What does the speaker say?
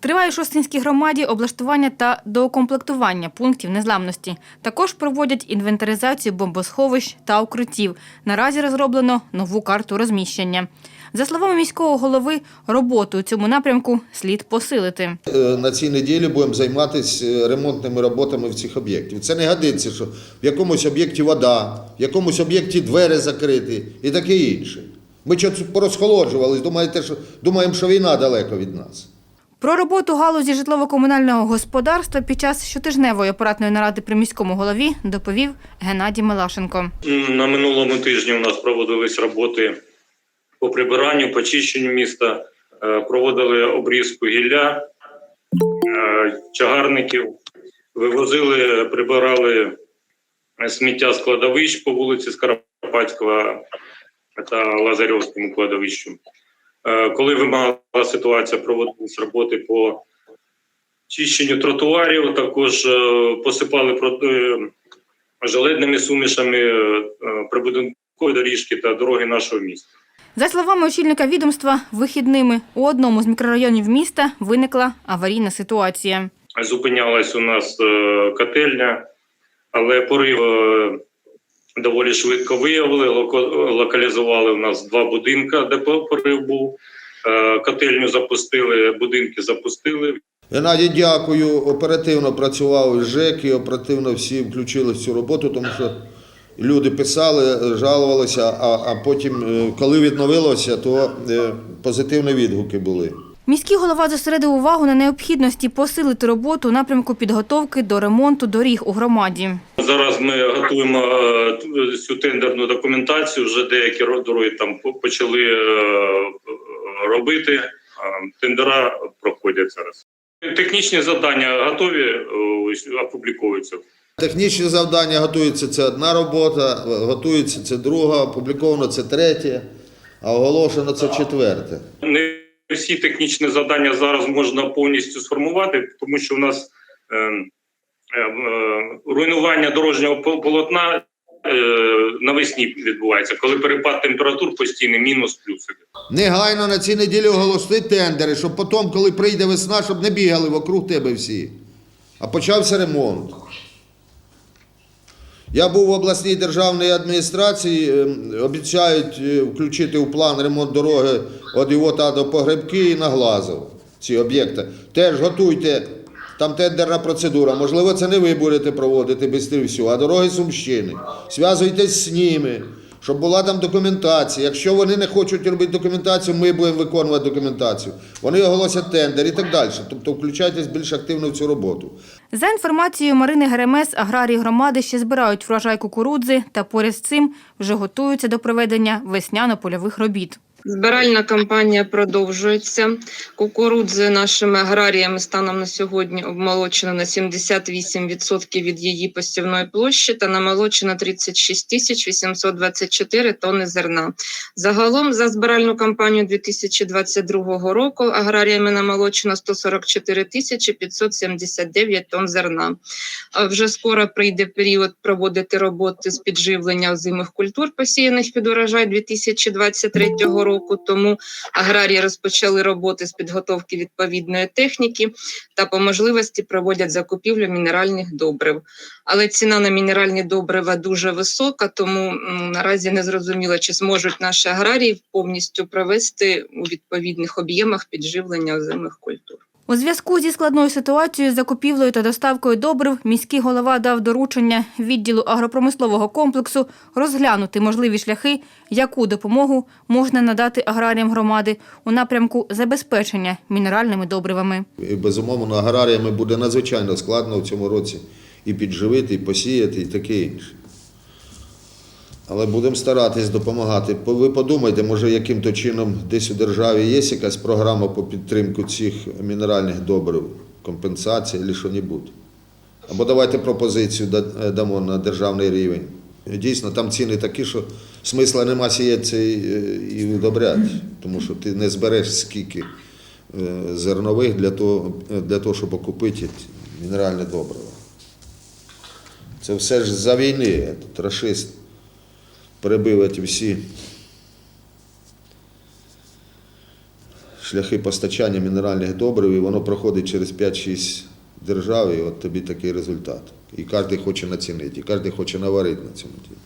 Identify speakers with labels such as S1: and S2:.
S1: Триває Шостинській громаді облаштування та доукомплектування пунктів незламності. Також проводять інвентаризацію бомбосховищ та укриттів. Наразі розроблено нову карту розміщення. За словами міського голови, роботу у цьому напрямку слід посилити.
S2: Е, На цій неділі будемо займатися е, ремонтними роботами в цих об'єктів. Це не годиться, що в якомусь об'єкті вода, в якомусь об'єкті двері закриті і таке інше. Ми порозхолоджувались, думаєте, думаємо, що війна далеко від нас.
S1: Про роботу галузі житлово-комунального господарства під час щотижневої апаратної наради при міському голові доповів Геннадій Милашенко.
S3: На минулому тижні у нас проводились роботи по прибиранню, почищенню міста, Е, проводили обрізку гілля, е, чагарників, вивозили, прибирали сміття з кладовищ по вулиці Скоропадського та Лазарьовському кладовищу. Е, Коли вимагала ситуація, проводились роботи по чищенню тротуарів, також е, посипали проти желедними сумішами е, прибудинкові доріжки та дороги нашого міста.
S1: За словами очільника відомства, вихідними у одному з мікрорайонів міста виникла аварійна ситуація.
S3: Зупинялась у нас е, котельня, але порив е, доволі швидко виявили. Локалізували у нас два будинки, де по- порив був. Е, Котельню запустили, будинки запустили.
S2: Геннадій, дякую. Оперативно працював ЖЕК і оперативно всі включили в цю роботу, тому що люди писали, жалувалися, а, а потім, е, коли відновилося, то е, позитивні відгуки були.
S1: Міський голова зосередив увагу на необхідності посилити роботу у напрямку підготовки до ремонту доріг у громаді.
S3: Зараз ми готуємо е, цю тендерну документацію. Вже деякі дороги там почали е, робити. Е, Тендера проходять зараз. Технічні завдання готові, опубліковуються.
S2: Технічні завдання готуються це одна робота, готується це друга, опубліковано це третє, а оголошено це четверте.
S3: Не всі технічні завдання зараз можна повністю сформувати, тому що у нас е, е, руйнування дорожнього полотна е, навесні відбувається, коли перепад температур постійний, мінус плюс.
S2: Негайно на цій неділі оголосити тендери, щоб потім, коли прийде весна, щоб не бігали вокруг тебе всі. А почався ремонт. Я був в обласній державній адміністрації, е, обіцяють е, включити у план ремонт дороги від Івота до Погребки і на Глазов. Ці об'єкти. Теж готуйте, там тендерна процедура. Можливо, це не ви будете проводити всього, а дороги Сумщини. Зв'язуйтесь з ними, щоб була там документація. Якщо вони не хочуть робити документацію, ми будемо виконувати документацію. Вони оголосять тендер і так далі. Тобто включайтесь більш активно в цю роботу.
S1: За інформацією Марини Геремес, аграрії громади ще збирають врожай кукурудзи та поряд з цим вже готуються до проведення весняно-польових робіт.
S4: Збиральна кампанія продовжується. Кукурудзи нашими аграріями станом на сьогодні обмолочено на 78% від її посівної площі та намолочено 36 тисяч 824 тонни зерна. Загалом за збиральну кампанію 2022 року аграріями намолочено 144 тисячі 579 тонн зерна. Вже скоро прийде період проводити роботи з підживлення озимих культур, посіяних під урожай 2023 року. Тому аграрії розпочали роботи з підготовки відповідної техніки та по можливості проводять закупівлю мінеральних добрив. Але ціна на мінеральні добрива дуже висока, тому наразі не зрозуміло, чи зможуть наші аграрії повністю провести у відповідних об'ємах підживлення озимих культур.
S1: У зв'язку зі складною ситуацією з закупівлею та доставкою добрив міський голова дав доручення відділу агропромислового комплексу розглянути можливі шляхи, яку допомогу можна надати аграріям громади у напрямку забезпечення мінеральними добривами.
S2: І, безумовно, аграріями буде надзвичайно складно в цьому році і підживити, і посіяти, і таке інше. Але будемо старатись допомагати. Ви подумайте, може, яким-то чином десь у державі є якась програма по підтримку цих мінеральних добрив, компенсація або що-небудь. Або давайте пропозицію е, дамо на державний рівень. Дійсно, там ціни такі, що смисла нема сіяти і, е, удобряти, тому що ти не збереш скільки е, зернових для того, для того, щоб окупити мінеральне добриво. Це все ж за війни. Рашист перебив ті всі шляхи постачання мінеральних добрив, і воно проходить через 5-6 держав, і от тобі такий результат. І кожен хоче націнити, і кожен хоче наварити на цьому ділі.